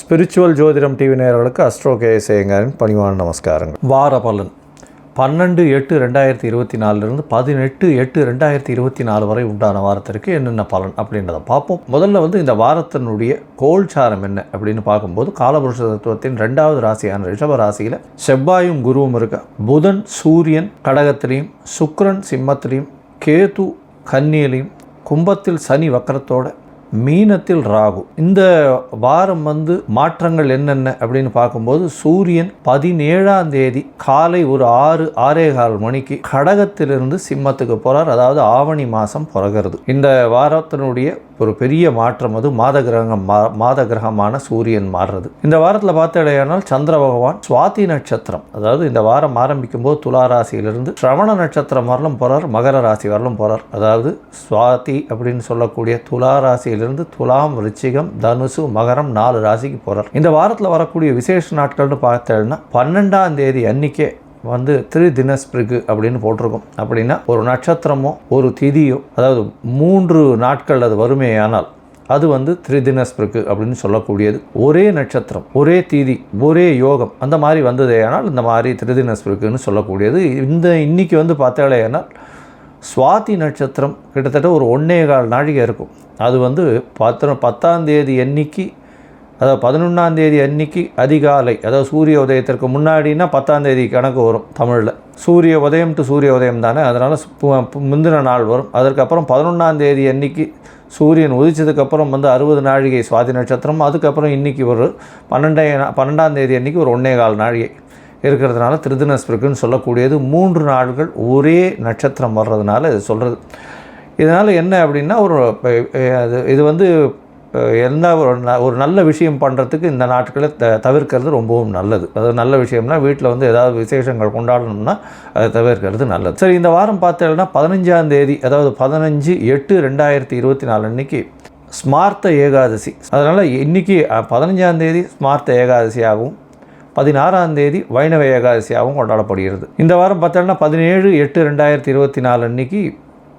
Spiritual ஜோதிடம் TV நேயர்களுக்கு astro கேஎஸ்ஏங்கரின் பணிவான நமஸ்காரங்கள். வார பலன். பன்னெண்டு எட்டு ரெண்டாயிரத்தி இருபத்தி நாலுலேருந்து பதினெட்டு எட்டு ரெண்டாயிரத்தி இருபத்தி நாலு வரை உண்டான வாரத்திற்கு என்னென்ன பலன் அப்படின்றத பார்ப்போம். முதல்ல வந்து இந்த வாரத்தினுடைய கோல்சாரம் என்ன அப்படின்னு பார்க்கும்போது காலபுருஷ தத்துவத்தின் ரெண்டாவது ராசியான ரிஷப ராசியில் செவ்வாயும் குருவும் இருக்க. புதன் சூரியன் கடகத்திலையும் சுக்ரன் சிம்மத்திலையும் கேது கன்னியிலையும் கும்பத்தில் சனி வக்கரத்தோட மீனத்தில் ராகு. இந்த வாரம் வந்து மாற்றங்கள் என்னென்ன அப்படின்னு பார்க்கும்போது சூரியன் பதினேழாம் தேதி காலை ஒரு ஆறு ஆறே கால் மணிக்கு கடகத்திலிருந்து சிம்மத்துக்கு போகிறார் அதாவது ஆவணி மாதம் பிறகுறது. இந்த வாரத்தினுடைய ஒரு பெரிய மாற்றம் அது மாத கிரகம் மா மாத கிரகமான சூரியன் மாறுறது. இந்த வாரத்தில் பார்த்தடையானால் சந்திர பகவான் சுவாதி நட்சத்திரம். அதாவது இந்த வாரம் ஆரம்பிக்கும் போது துலா ராசியிலிருந்து சிரவண நட்சத்திரம் வரலும் போகிறார் மகர ராசி வரலும் போகிறார் அதாவது சுவாதி அப்படின்னு சொல்லக்கூடிய துலா ராசியிலிருந்து துலாம் ரிச்சிகம் தனுசு மகரம் நாலு ராசிக்கு போகிறார் இந்த வாரத்தில் வரக்கூடிய விசேஷ நாட்கள்னு பார்த்தேன்னா பன்னெண்டாம் தேதி அன்னைக்கே வந்து திரு தினஸ்பிரிக்கு அப்படின்னு போட்டிருக்கோம். அப்படின்னா ஒரு நட்சத்திரமோ ஒரு திதியோ அதாவது மூன்று நாட்கள் அது வறுமையானால் அது வந்து திரிதினஸ்பிருக்கு அப்படின்னு சொல்லக்கூடியது. ஒரே நட்சத்திரம் ஒரே தீதி ஒரே யோகம் அந்த மாதிரி வந்ததேயானால் இந்த மாதிரி திரிதினஸ்பிருக்குன்னு சொல்லக்கூடியது. இந்த இன்றைக்கி வந்து பார்த்தாலேயானால் சுவாதி நட்சத்திரம் கிட்டத்தட்ட ஒரு ஒன்னே கால் நாழிகை இருக்கும். அது வந்து பத்து பத்தாம் தேதி எண்ணிக்கை அதாவது பதினொன்றாம் தேதி அன்னைக்கு அதிகாலை அதாவது சூரிய உதயத்திற்கு முன்னாடினா பத்தாம் தேதி கணக்கு வரும் தமிழில். சூரிய உதயம் டு சூரிய உதயம் தானே? அதனால் முந்தின நாள் வரும். அதற்கப்புறம் பதினொன்றாம் தேதி அன்னைக்கு சூரியன் உதிச்சதுக்கப்புறம் வந்து அறுபது நாழிகை சுவாதி நட்சத்திரம் அதுக்கப்புறம் இன்றைக்கி ஒரு பன்னெண்டே பன்னெண்டாம் தேதி அன்றைக்கி ஒரு ஒன்றே கால் நாழிகை இருக்கிறதுனால திருதினஸ்பிருக்குன்னு சொல்லக்கூடியது. மூன்று நாள்கள் ஒரே நட்சத்திரம் வர்றதுனால இது சொல்கிறது இதனால் என்ன அப்படின்னா ஒரு அது இது வந்து எந்த ஒரு ந ஒரு நல்ல விஷயம் பண்ணுறதுக்கு இந்த நாட்களை த தவிர்க்கிறது ரொம்பவும் நல்லது. அது நல்ல விஷயம்னா வீட்டில் வந்து ஏதாவது விசேஷங்கள் கொண்டாடணும்னா அதை தவிர்க்கிறது நல்லது. சரி இந்த வாரம் பார்த்தீங்கன்னா பதினஞ்சாம் தேதி அதாவது பதினஞ்சு எட்டு ரெண்டாயிரத்தி இருபத்தி நாலு அன்னைக்கு ஸ்மார்த்த ஏகாதசி. அதனால் இன்றைக்கி பதினஞ்சாம் தேதி ஸ்மார்த்த ஏகாதசியாகவும் பதினாறாம் தேதி வைணவ ஏகாதசியாகவும் கொண்டாடப்படுகிறது. இந்த வாரம் பார்த்தோன்னா பதினேழு எட்டு ரெண்டாயிரத்தி இருபத்தி நாலு அன்னைக்கு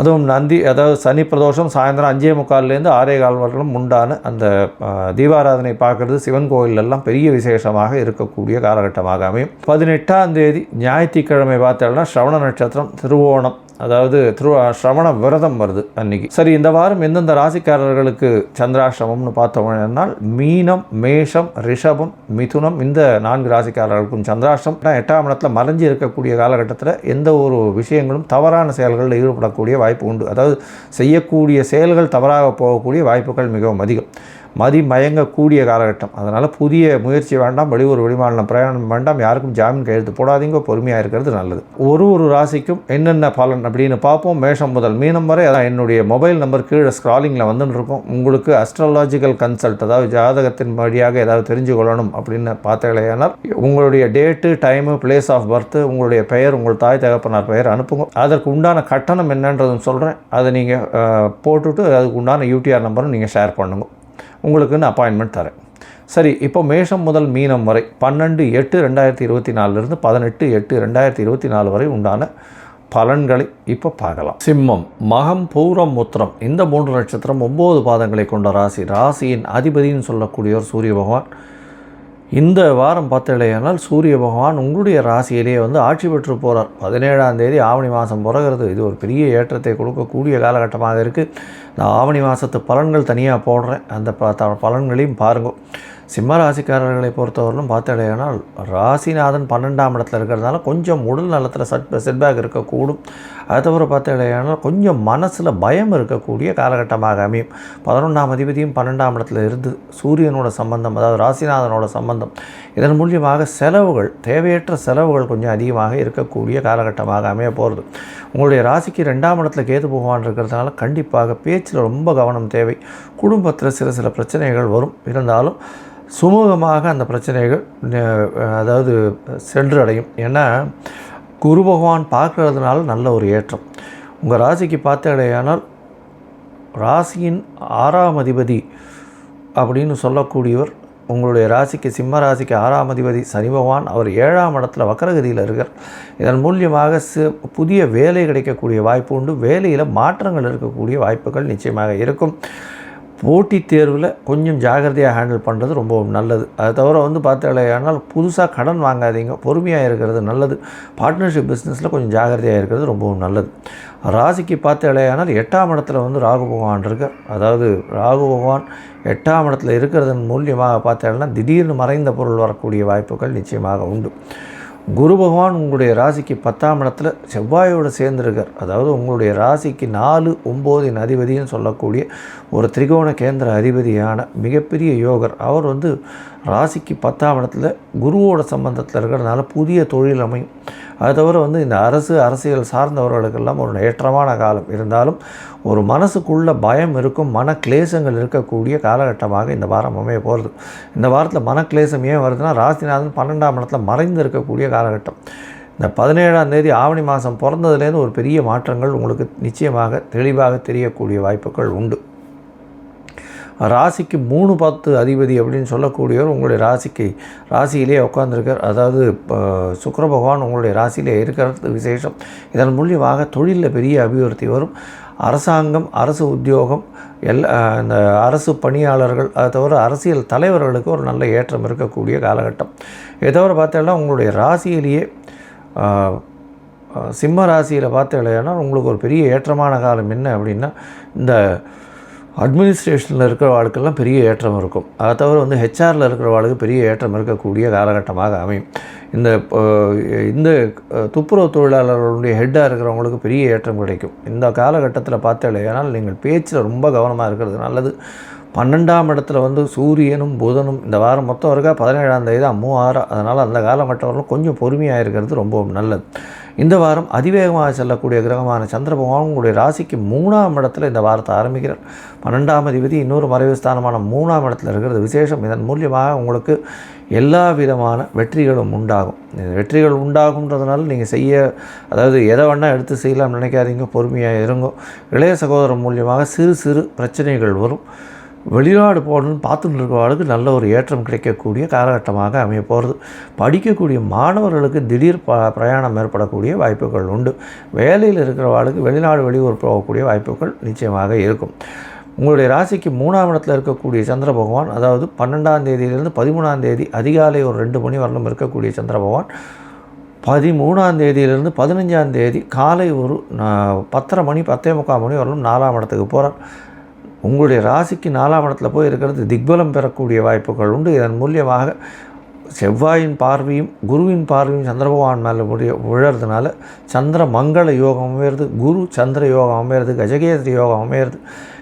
அதுவும் நந்தி அதாவது சனி பிரதோஷம் சாயந்தரம் அஞ்சே முக்கால்லேருந்து ஆறே கால் வரலும் உண்டான அந்த தீபாராதனை பார்க்குறது சிவன் கோயிலெல்லாம் பெரிய விசேஷமாக இருக்கக்கூடிய காலகட்டமாக அமையும். பதினெட்டாம் தேதி ஞாயிற்றுக்கிழமை பார்த்தோம்னா ஸ்ரவண நட்சத்திரம் திருவோணம். அதாவது திரு ஸ்ரவண விரதம் வருது அன்னைக்கு. சரி இந்த வாரம் எந்தெந்த ராசிக்காரர்களுக்கு சந்திராசிரமம்னு பார்த்தோம்னால் மீனம் மேஷம் ரிஷபம் மிதுனம் இந்த நான்கு ராசிக்காரர்களுக்கும் சந்திராஷ்டம். எட்டாம் இடத்துல மறைஞ்சி இருக்கக்கூடிய காலகட்டத்தில் எந்த ஒரு விஷயங்களும் தவறான செயல்களில் ஈடுபடக்கூடிய வாய்ப்பு உண்டு. அதாவது செய்யக்கூடிய செயல்கள் தவறாக போகக்கூடிய வாய்ப்புகள் மிகவும் அதிகம். மதி மயங்கக்கூடிய காலகட்டம். அதனால் புதிய முயற்சி வேண்டாம் வெளியூர் வெளிமாநிலம் பிரயாணம் வேண்டாம் யாருக்கும் ஜாமீன் கையெழுத்து போடாதீங்க பொறுமையாக இருக்கிறது நல்லது. ஒரு ஒரு ராசிக்கும் என்னென்ன பலன் அப்படின்னு பார்ப்போம். மேஷம் முதல் மீனம் வரை அதான் என்னுடைய மொபைல் நம்பர் கீழே ஸ்க்ராலிங்கில் வந்துன்னு இருக்கும். உங்களுக்கு அஸ்ட்ராலாஜிக்கல் கன்சல்ட் அதாவது ஜாதகத்தின் வழியாக ஏதாவது தெரிஞ்சு கொள்ளணும் அப்படின்னு பார்த்தீங்களேனால் உங்களுடைய date time place of birth உங்களுடைய பெயர் உங்கள் தாய் தகப்பனார் பெயர் அனுப்புங்க. அதற்கு உண்டான கட்டணம் என்னன்றதும் சொல்கிறேன் அதை நீங்கள் போட்டுவிட்டு அதுக்கு உண்டான யூடிஆர் நம்பரும் நீங்கள் ஷேர் பண்ணுங்க. உங்களுக்குன்னு அப்பாயின்மெண்ட் தரேன். சரி இப்போ மேஷம் முதல் மீனம் வரை பன்னெண்டு எட்டு ரெண்டாயிரத்தி இருபத்தி நாலுலேருந்து பதினெட்டு எட்டு ரெண்டாயிரத்தி இருபத்தி நாலு வரை உண்டான பலன்களை இப்போ பார்க்கலாம். சிம்மம் மகம் பூரம் முத்திரம் இந்த மூன்று நட்சத்திரம் ஒம்பது பாதங்களை கொண்ட ராசி. ராசியின் அதிபதின்னு சொல்லக்கூடியவர் சூரிய பகவான். இந்த வாரம் பார்த்தலையானால் சூரிய பகவான் உங்களுடைய ராசியிலேயே வந்து ஆட்சி பெற்று போகிறார் பதினேழாம் தேதி ஆவணி மாதம் பிறகுறது. இது ஒரு பெரிய ஏற்றத்தை கொடுக்கக்கூடிய காலகட்டமாக இருக்குது நான் ஆவணி மாதத்து பலன்கள் தனியாக போடுறேன். அந்த ப பலன்களையும் பாருங்கள் சிம்ம ராசிக்காரர்களை பொறுத்தவரையிலும் பார்த்தாலேனால் ராசிநாதன் பன்னெண்டாம் இடத்துல இருக்கிறதுனால கொஞ்சம் உடல் நலத்தில் சட் செட்பேக் இருக்கக்கூடும். அதை தவிர பார்த்தடையானால் கொஞ்சம் மனசில் பயம் இருக்கக்கூடிய காலகட்டமாக அமையும். பதினொன்றாம் அதிபதியும் பன்னெண்டாம் இடத்துல இருந்து சூரியனோட சம்பந்தம் அதாவது ராசிநாதனோட சம்பந்தம் இதன் மூலியமாக செலவுகள் தேவையற்ற செலவுகள் கொஞ்சம் அதிகமாக இருக்கக்கூடிய காலகட்டமாக அமைய போகிறது உங்களுடைய ராசிக்கு ரெண்டாம் இடத்துல கேது பகவான் இருக்கிறதுனால கண்டிப்பாக பேச்சில் ரொம்ப கவனம் தேவை. குடும்பத்தில் சில சில பிரச்சனைகள் வரும். இருந்தாலும் சுமூகமாக அந்த பிரச்சனைகள் அதாவது சென்றடையும். ஏன்னா குரு பகவான் பார்க்கறதுனால நல்ல ஒரு ஏற்றம். உங்கள் ராசிக்கு பார்த்தடையானால் ராசியின் ஆறாம் அதிபதி அப்படின்னு சொல்லக்கூடியவர் உங்களுடைய ராசிக்கு சிம்ம ராசிக்கு ஆறாம் அதிபதி சனி பகவான் அவர் ஏழாம் இடத்துல வக்கரகதியில் இருக்கார். இதன் மூலியமாக சி புதிய வேலை கிடைக்கக்கூடிய வாய்ப்பு உண்டு. வேலையில் மாற்றங்கள் இருக்கக்கூடிய வாய்ப்புகள் நிச்சயமாக இருக்கும். போட்டித் தேர்வில் கொஞ்சம் ஜாகிரதையாக ஹேண்டில் பண்ணுறது ரொம்ப நல்லது. அது தவிர வந்து பார்த்தாலேயானால் புதுசாக கடன் வாங்காதீங்க. பொறுமையாக இருக்கிறது நல்லது. பார்ட்னர்ஷிப் பிஸ்னஸில் கொஞ்சம் ஜாகிரதையாக இருக்கிறது ரொம்பவும் நல்லது. ராசிக்கு பார்த்தாலேயானால் எட்டாம் இடத்துல வந்து ராகு பகவான் இருக்கார். அதாவது ராகு பகவான் எட்டாம் இடத்துல இருக்கிறதன் மூலியமாக பார்த்தாலேனா திடீர்னு மறைந்த பொருள் வரக்கூடிய வாய்ப்புகள் நிச்சயமாக உண்டு. குரு பகவான் உங்களுடைய ராசிக்கு பத்தாம் இடத்துல செவ்வாயோடு சேர்ந்திருக்கார். அதாவது உங்களுடைய ராசிக்கு நாலு ஒம்போதின் அதிபதின்னு சொல்லக்கூடிய ஒரு திரிகோண கேந்திர அதிபதியான மிகப்பெரிய யோகர். அவர் வந்து ராசிக்கு பத்தாம் இடத்துல குருவோட சம்பந்தத்தில் இருக்கிறதுனால புதிய தொழில் அமையும். அது தவிர வந்து இந்த அரசு அரசியல் சார்ந்தவர்களுக்கெல்லாம் ஒரு ஏற்றமான காலம். இருந்தாலும் ஒரு மனசுக்குள்ள பயம் இருக்கும் மன கிளேசங்கள் இருக்கக்கூடிய காலகட்டமாக இந்த வாரம் அமைய போகிறது இந்த வாரத்தில் மன கிளேசம் ஏன் வருதுன்னா ராசிநாதன் பன்னெண்டாம் இடத்துல மறைந்து இருக்கக்கூடிய காலகட்டம். இந்த பதினேழாம் தேதி ஆவணி மாதம் பிறந்ததுலேருந்து ஒரு பெரிய மாற்றங்கள் உங்களுக்கு நிச்சயமாக தெளிவாக தெரியக்கூடிய வாய்ப்புகள் உண்டு. ராசிக்கு மூணு பத்து அதிபதி அப்படின்னு சொல்லக்கூடியவர் உங்களுடைய ராசிக்கு ராசியிலே உட்காந்துருக்கார் அதாவது இப்போ பகவான் உங்களுடைய ராசியிலே இருக்கிறது விசேஷம். இதன் மூலியமாக தொழிலில் பெரிய அபிவிருத்தி வரும். அரசாங்கம் அரசு உத்தியோகம் எல்லா இந்த அரசு பணியாளர்கள் அதை தவிர அரசியல் தலைவர்களுக்கு ஒரு நல்ல ஏற்றம் இருக்கக்கூடிய காலகட்டம். இதை தவிர பார்த்தோம்னா உங்களுடைய ராசியிலேயே சிம்ம ராசியில் பார்த்தீங்கன்னா உங்களுக்கு ஒரு பெரிய ஏற்றமான காலம் என்ன அப்படின்னா இந்த அட்மினிஸ்ட்ரேஷனில் இருக்கிற வாழ்க்கெல்லாம் பெரிய ஏற்றம் இருக்கும். அதை தவிர வந்து ஹெச்ஆரில் இருக்கிற வாழ்க்கை பெரிய ஏற்றம் இருக்கக்கூடிய காலகட்டமாக அமையும். இந்த இந்த துப்புரவு தொழிலாளர்களுடைய ஹெட்டாக இருக்கிறவங்களுக்கு பெரிய ஏற்றம் கிடைக்கும். இந்த காலகட்டத்தில் பார்த்தாலேயானால் நீங்கள் பேச்சில் ரொம்ப கவனமாக இருக்கிறது நல்லது. பன்னெண்டாம் இடத்துல வந்து சூரியனும் புதனும் இந்த வாரம் மொத்தம் இருக்கா? பதினேழாம் தேதி தான் மூவாறு. அதனால் அந்த காலகட்டம் கொஞ்சம் பொறுமையாக இருக்கிறது ரொம்ப நல்லது. இந்த வாரம் அதிவேகமாக செல்லக்கூடிய கிரகமான சந்திர பகவான் உங்களுடைய ராசிக்கு மூணாம் இடத்துல இந்த வாரத்தை ஆரம்பிக்கிறார். பன்னெண்டாம் அதிபதி இன்னொரு மறைவு ஸ்தானமான மூணாம் இடத்துல இருக்கிறது விசேஷம். இதன் மூலியமாக உங்களுக்கு எல்லா விதமான வெற்றிகளும் உண்டாகும். வெற்றிகள் உண்டாகுன்றதுனால நீங்கள் செய்ய அதாவது எதை வேணால் எடுத்து செய்யலாம்னு நினைக்காதீங்க பொறுமையாக இருங்க. இளைய சகோதரம் மூலியமாக சிறு சிறு பிரச்சனைகள் வரும். வெளிநாடு போகணும்னு பார்த்துட்டு இருக்கிறவர்களுக்கு நல்ல ஒரு ஏற்றம் கிடைக்கக்கூடிய காலகட்டமாக அமைய போகிறது. படிக்கக்கூடிய மாணவர்களுக்கு திடீர் ப பிரயாணம் ஏற்படக்கூடிய வாய்ப்புகள் உண்டு. வேலையில் இருக்கிறவர்களுக்கு வெளிநாடு வெளியூர் போகக்கூடிய வாய்ப்புகள் நிச்சயமாக இருக்கும். உங்களுடைய ராசிக்கு மூணாம் இடத்துல இருக்கக்கூடிய சந்திர பகவான் அதாவது பன்னெண்டாம் தேதியிலிருந்து பதிமூணாம் தேதி அதிகாலை ஒரு ரெண்டு மணி வரலும் இருக்கக்கூடிய சந்திர பகவான் பதிமூணாம் தேதியிலிருந்து பதினஞ்சாம் தேதி காலை ஒரு பத்தரை மணி பத்தே முக்கால் மணி வரலும் நாலாம் இடத்துக்கு போகிறார் உங்களுடைய ராசிக்கு நாலாம் இடத்துல போய் இருக்கிறது திக்பலம் பெறக்கூடிய வாய்ப்புகள் உண்டு. இதன் மூலியமாக செவ்வாயின் பார்வையும் குருவின் பார்வையும் சந்திர பகவான் மேலே முடிய விழறதுனால சந்திர மங்கள யோகம் அமையிறது குரு சந்திர யோகம் அமையிறது கஜகேசரி யோகம் அமையிறது.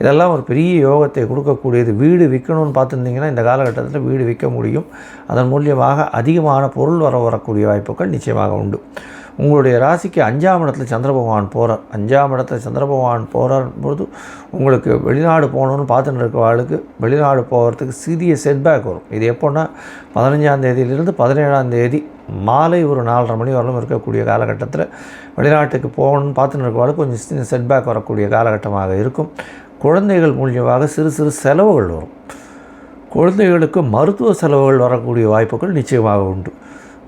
இதெல்லாம் ஒரு பெரிய யோகத்தை கொடுக்கக்கூடியது. வீடு விற்கணும்னு பார்த்துருந்தீங்கன்னா இந்த காலகட்டத்தில் வீடு விற்க முடியும். அதன் மூலியமாக அதிகமான பொருள் வர வரக்கூடிய வாய்ப்புகள் நிச்சயமாக உண்டு. உங்களுடைய ராசிக்கு அஞ்சாம் இடத்துல சந்திர பகவான் போகிறார் அஞ்சாம் இடத்துல சந்திர பகவான் போகிறார் பொழுது உங்களுக்கு வெளிநாடு போகணும்னு பார்த்துட்டு இருக்கிறவர்களுக்கு வெளிநாடு போகிறதுக்கு சிறிய செட்பேக் வரும். இது எப்போன்னா பதினஞ்சாம் தேதியிலிருந்து பதினேழாம் தேதி மாலை ஒரு நாலரை மணி வரலும் இருக்கக்கூடிய காலகட்டத்தில் வெளிநாட்டுக்கு போகணும்னு பார்த்துட்டு இருக்க கொஞ்சம் சின்ன செட்பேக் வரக்கூடிய காலகட்டமாக இருக்கும். குழந்தைகள் மூலியமாக சிறு சிறு செலவுகள் வரும். குழந்தைகளுக்கு மருத்துவ செலவுகள் வரக்கூடிய வாய்ப்புகள் நிச்சயமாக உண்டு.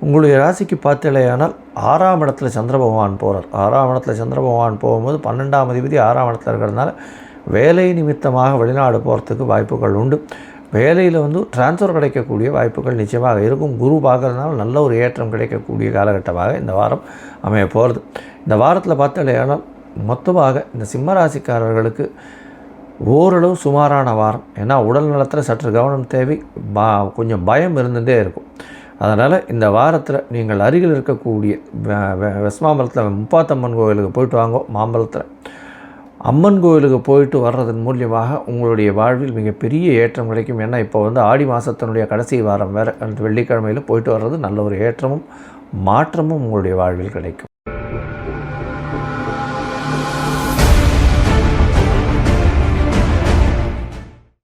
உங்களுடைய ராசிக்கு பார்த்தலையானால் ஆறாம் இடத்துல சந்திர பகவான் போகிறார் ஆறாம் இடத்துல சந்திர பகவான் போகும்போது பன்னெண்டாம் அதிபதி ஆறாம் இடத்துல இருக்கிறதுனால வேலை நிமித்தமாக வெளிநாடு போகிறதுக்கு வாய்ப்புகள் உண்டு. வேலையில் வந்து ட்ரான்ஸ்ஃபர் கிடைக்கக்கூடிய வாய்ப்புகள் நிச்சயமாக இருக்கும். குரு பார்க்கறதுனால நல்ல ஒரு ஏற்றம் கிடைக்கக்கூடிய காலகட்டமாக இந்த வாரம் அமைய போகிறது இந்த வாரத்தில் பார்த்தலையானால் மொத்தமாக இந்த சிம்ம ராசிக்காரர்களுக்கு ஓரளவு சுமாரான வாரம். ஏன்னா உடல் நலத்தில் சற்று கவனம் தேவை. பா கொஞ்சம் பயம் இருந்துகிட்டே இருக்கும். அதனால் இந்த வாரத்தில் நீங்கள் அருகில் இருக்கக்கூடிய வெ- வெஸ்மாம்பலத்தில் முப்பாத்தம்மன் கோயிலுக்கு போயிட்டு வாங்கோ மாம்பலத்தில் அம்மன் கோயிலுக்கு போயிட்டு வர்றதன் மூலியமாக உங்களுடைய வாழ்வில் மிகப்பெரிய ஏற்றம் கிடைக்கும். ஏன்னா இப்போ வந்து ஆடி மாதத்தினுடைய கடைசி வாரம் வேறு அந்த வெள்ளிக்கிழமையில் போயிட்டு வர்றது நல்ல ஒரு ஏற்றமும் மாற்றமும் உங்களுடைய வாழ்வில் கிடைக்கும்.